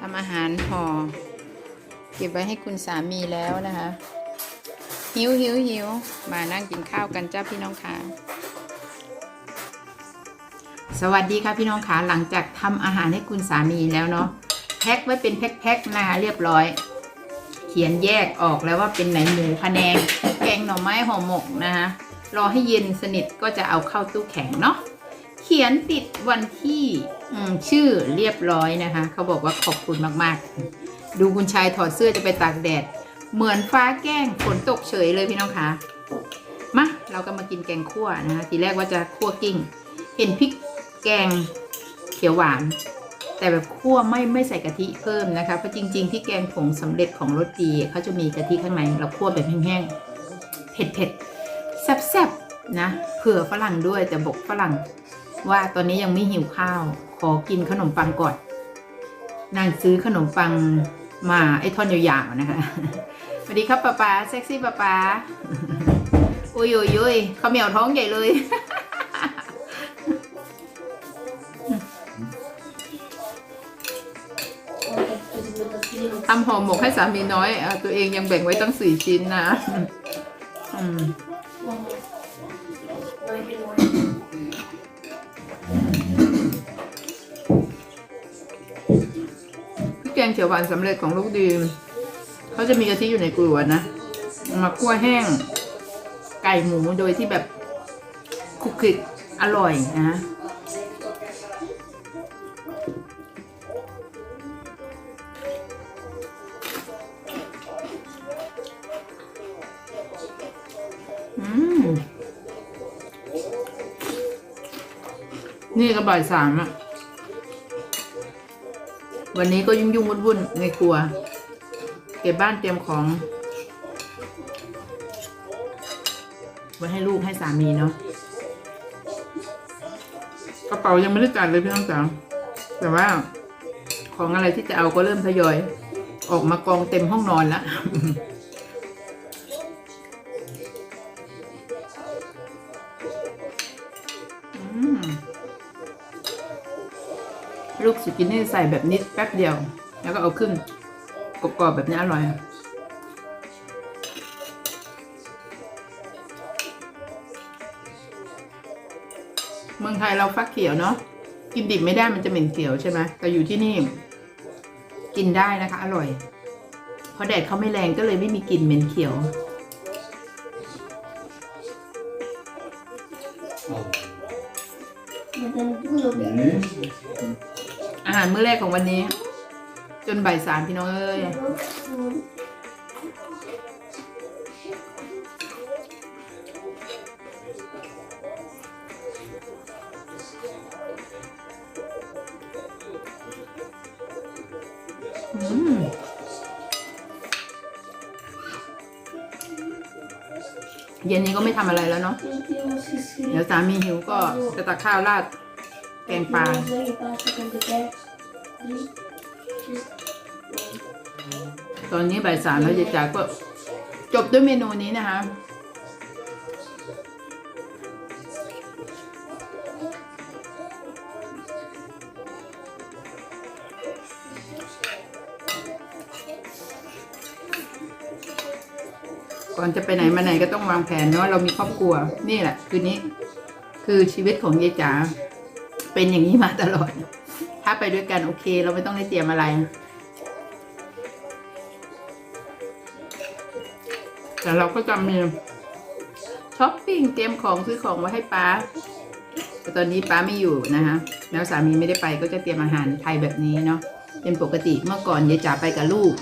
ทำอาหารห่อเก็บไว้ให้คุณสามีแล้วนะคะ หิวหิวหิวมานั่งกินข้าวกันจ้าพี่น้องค่ะ สวัสดีค่ะพี่น้องค่ะหลังจากทำอาหารให้คุณสามีแล้วเนาะแพ็คไว้เป็นแพ็คๆนะคะเรียบร้อย เขียนแยกออกแล้วว่าเป็นไหนหมูพะแนง แกงหน่อไม้ห่อหมกนะคะรอให้เย็นสนิทก็จะเอาเข้าตู้แข็งเนาะ ขียนติดวันที่ชื่อเรียบร้อยนะคะ เขาบอกว่าขอบคุณมากๆ ดูคุณชายถอดเสื้อจะไปตากแดด เหมือนฟ้าแกล้งฝนตกเฉยเลยพี่น้องคะมาเราก็มากินแกงคั่วนะคะทีแรกว่าจะคั่วกิ้ง เห็นพริกแกงเขียวหวาน แต่แบบคั่วไม่ไม่ใส่กะทิเพิ่มนะคะเพราะจริง ๆ ที่แกงผงสำเร็จของรสดีเขาจะมีกะทิข้างในเราคั่วแบบแห้งๆเผ็ดๆแซ่บๆนะเผื่อฝรั่งด้วยแต่บอกฝรั่ง ว่าตอนนี้ยังไม่หิวข้าว ขอกินขนมปังก่อน นางซื้อขนมปังมาไอ้ท่อนยาวๆนะคะสวัสดีครับป๊าป๊าเซ็กซี่ป๊าป๊าอุ้ยอุ้ยอุ้ยเขาวเหมียวท้องใหญ่เลย ทำห่อหมกให้สามีน้อยอตัวเองยังแบ่งไว้ตั้งสี่ชิ้นนะ อืม งเขียวหวานสำเร็จของลูกดีมเขาจะมีกะทิอยู่ในกลัวนะมาคั่วแห้ง ไก่หมูโดยที่แบบคลุกคลิกอร่อยนะอืมนี่ก็บ่ายสามอะ วันนี้ก็ยุ่งยุ่งวุ่นวุ่นๆในครัว เก็บบ้านเตรียมของ ไว้ให้ลูกให้สามีเนาะกระเป๋ายังไม่ได้จัดเลยพี่น้องจ๋าแต่ว่า ของอะไรที่จะเอาก็เริ่มทยอย ออกมากองเต็มห้องนอนแล้ว ลูกสุกินี่ใส่แบบนิดแป๊บเดียว แล้วก็เอาขึ้นกรอบๆแบบนี้อร่อยอะเมืองไทยเราฟักเขียวเนาะกินดิบไม่ได้มันจะเหม็นเขียวใช่ไหมแต่อยู่ที่นี่ กินได้นะคะ อร่อย เพราะแดดเขาไม่แรงก็เลยไม่มีกลิ่นเหม็นเขียวอาหารมื้อแรกของวันนี้ จนบ่ายสามพี่น้องเอ้ยเย็นนี้ก็ไม่ทำอะไรแล้วเนาะ เดี๋ยวสามีหิวก็จะตักข้าวราด กงปลา ตอนนี้บ่ายสามแล้วยายจ๋าก็จบด้วยเมนูนี้นะคะ ก่อนจะไปไหนมาไหนก็ต้องวางแผนเนาะเรามีครอบครัว นี่แหละ คืนนี้ คือชีวิตของยายจ๋า เป็นอย่างนี้มาตลอด ถ้าไปด้วยกันโอเค เราไม่ต้องได้เตรียมอะไร แต่เราก็จะมีช้อปปิ้งเตรียมของซื้อของไว้ให้ป้าแต่ตอนนี้ป้าไม่อยู่นะคะแล้วสามีไม่ได้ไปก็จะเตรียมอาหารไทยแบบนี้เนาะเป็นปกติเมื่อก่อนยายจ๋าไปกับลูก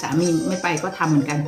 สามีไม่ไปก็ทำเหมือนกัน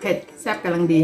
เผ็ดแซ่บกำลังดี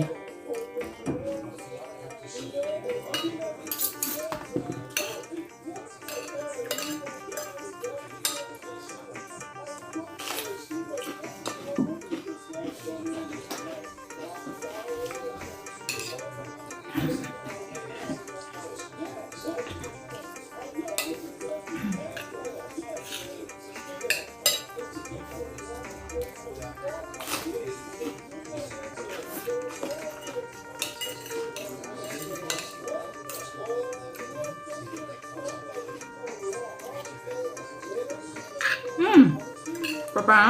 ป๊า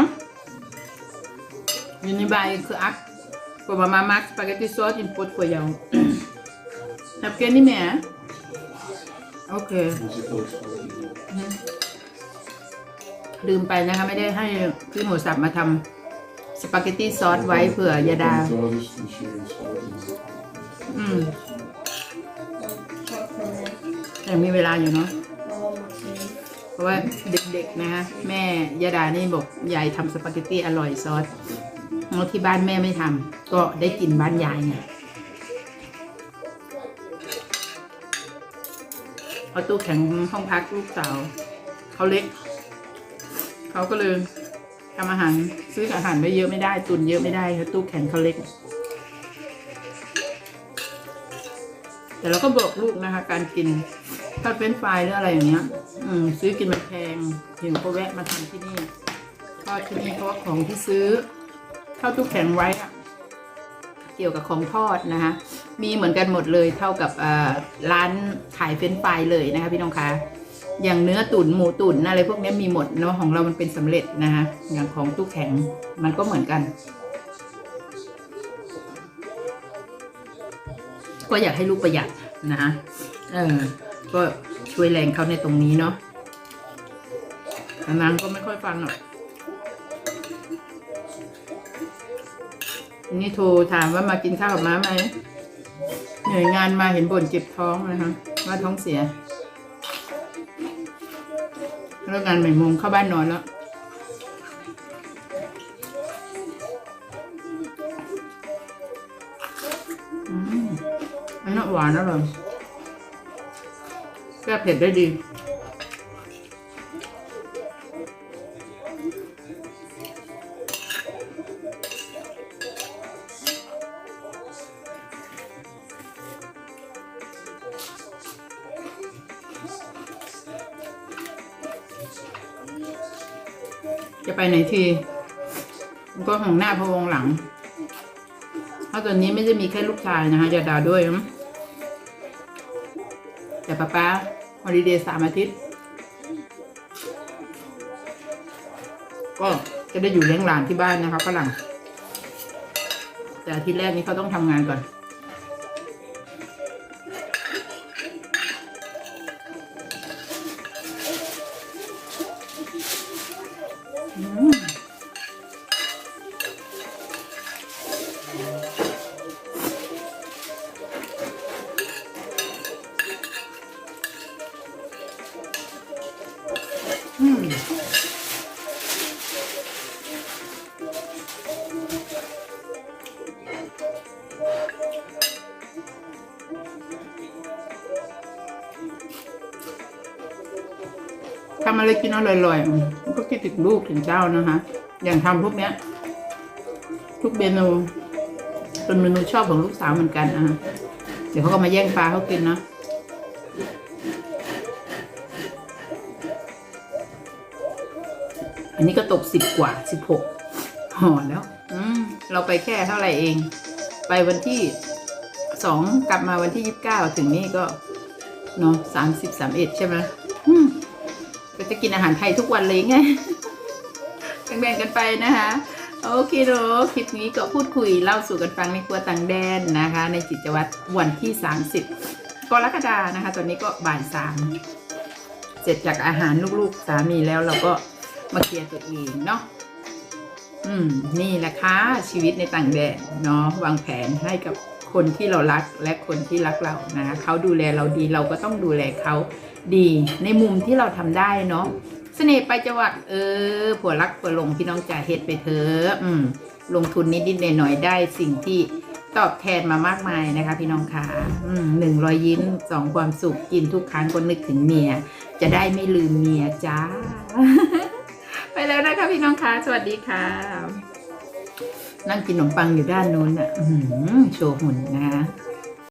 ยูนิบายคืออักกว่ามามักสปาเกตตี้ซอสอินพุตกว่ายาวนับเกนี่แม่โอเค ลืมไปนะคะ ไม่ได้ให้พี่หมูสับมาทำสปาเกตตี้ซอสไว้เผื่อยาดา อืมแต่มีเวลาอยู่เนาะ ราะว่าเด็กๆนะคะแม่ยาดานี่บอกยายทำสปาเกตตี้อร่อยซอสแล้วที่บ้านแม่ไม่ทำก็ได้กินบ้านยายไงเอาตู้แข็งห้องพักลูกสาวเขาเล็ก เขาก็เลยทำอาหารซื้ออาหารไว้เยอะไม่ได้ ตุนเยอะไม่ได้เพราะตู้แข็งเขาเล็ก แต่เราก็บอกลูกนะคะ การกิน ถ้าเป็นไฟหรืออะไรอย่างเงี้ย อืมซื้อกินมันแพงถึงก็แวะมาทำที่นี่ทอดที่นี่เพราะว่าของที่ซื้อ เข้าตู้แข็งไว้อะเกี่ยวกับของทอดนะคะมีเหมือนกันหมดเลยเท่ากับร้านขายเฟรนช์ฟรายเลยนะคะพี่น้องคะอย่างเนื้อตุ๋นหมูตุ๋นอะไรพวกนี้มีหมดเนาะของเรามันเป็นสำเร็จนะคะอย่างของตู้แข็งมันก็เหมือนกัน ก็อยากให้ลูกประหยัดนะคะเออ ก็ช่วยแรงเขาในตรงนี้เนาะแต่นางก็ไม่ค่อยฟังหรอกนี่โทรถามว่ามากินข้าวกับม้าไหมเหนื่อยงานมาเห็นบ่นเจ็บท้องนะคะว่าท้องเสียเลิกงานบ่ายโมงเข้าบ้านนอนแล้วอืมอันนี้หวานอร่อย ก้เผ็ดได้ดี จะไปไหนทีมันก็ของหน้าพะวงหลังเพราะตอนนี้ไม่ได้มีแค่ลูกชายนะคะอย่าด่าด้วยนะแต่ป้าป้า ฮอลิเดย์สามอาทิตย์ ก็จะได้อยู่เลี้ยงหลานที่บ้านนะคะฝรั่ง แต่อาทิตย์แรกนี้เขาต้องทำงานก่อนอืม อะไรกินอร่อยๆก็คิดถึงลูกถึงเจ้านะคะ อย่างทำพวกเนี้ย ทุกเมนูเป็นเมนูชอบของลูกสาวเหมือนกันอะเดี๋ยวเขาก็มาแย่งปลาเขากินนะอันนี้ก็ตกสิบกว่าสิบหกห่อแล้ว อืมเราไปแค่เท่าไหร่เอง ไปวันที่สองกลับมาวันที่ยี่สิบเก้าถึงนี่ก็เนาะสามสิบสามเอ็ดใช่ไหมอืม จะกินอาหารไทยทุกวันเลยไงแบ่งๆกันไปนะคะ โอเคเนาะคลิปนี้ก็พูดคุยเล่าสู่กันฟังในครัวต่างแดนนะคะ ในจิตวัตรวันที่ 30กรกฎานะคะ ตอนนี้ก็บ่ายสามเสร็จจากอาหารลูกๆสามีแล้วเราก็มาเคลียร์ตัวเองเนาะอืม นี่แหละค่ะชีวิตในต่างแดนเนาะวางแผนให้กับ คนที่เรารักและคนที่รักเรานะคะเขาดูแลเราดีเราก็ต้องดูแลเขาดี ในมุมที่เราทำได้เนาะเสน่ห์ไปจังหวัดเออผัวรักผัวหลงพี่น้องจ่าเฮ็ดไปเถอะอืมลงทุนนิดๆหน่อยๆได้สิ่งที่ตอบแทนมามากมายนะคะ พี่น้องค่ะหนึ่งรอยยิ้มสองความสุขกินทุกครั้งก็นึกถึงเมีย จะได้ไม่ลืมเมียจ้า ไปแล้วนะคะพี่น้องคะสวัสดีค่ะ นั่งกินขนมปังอยู่ด้านนู้นอะโชว์หุ่นนะคะ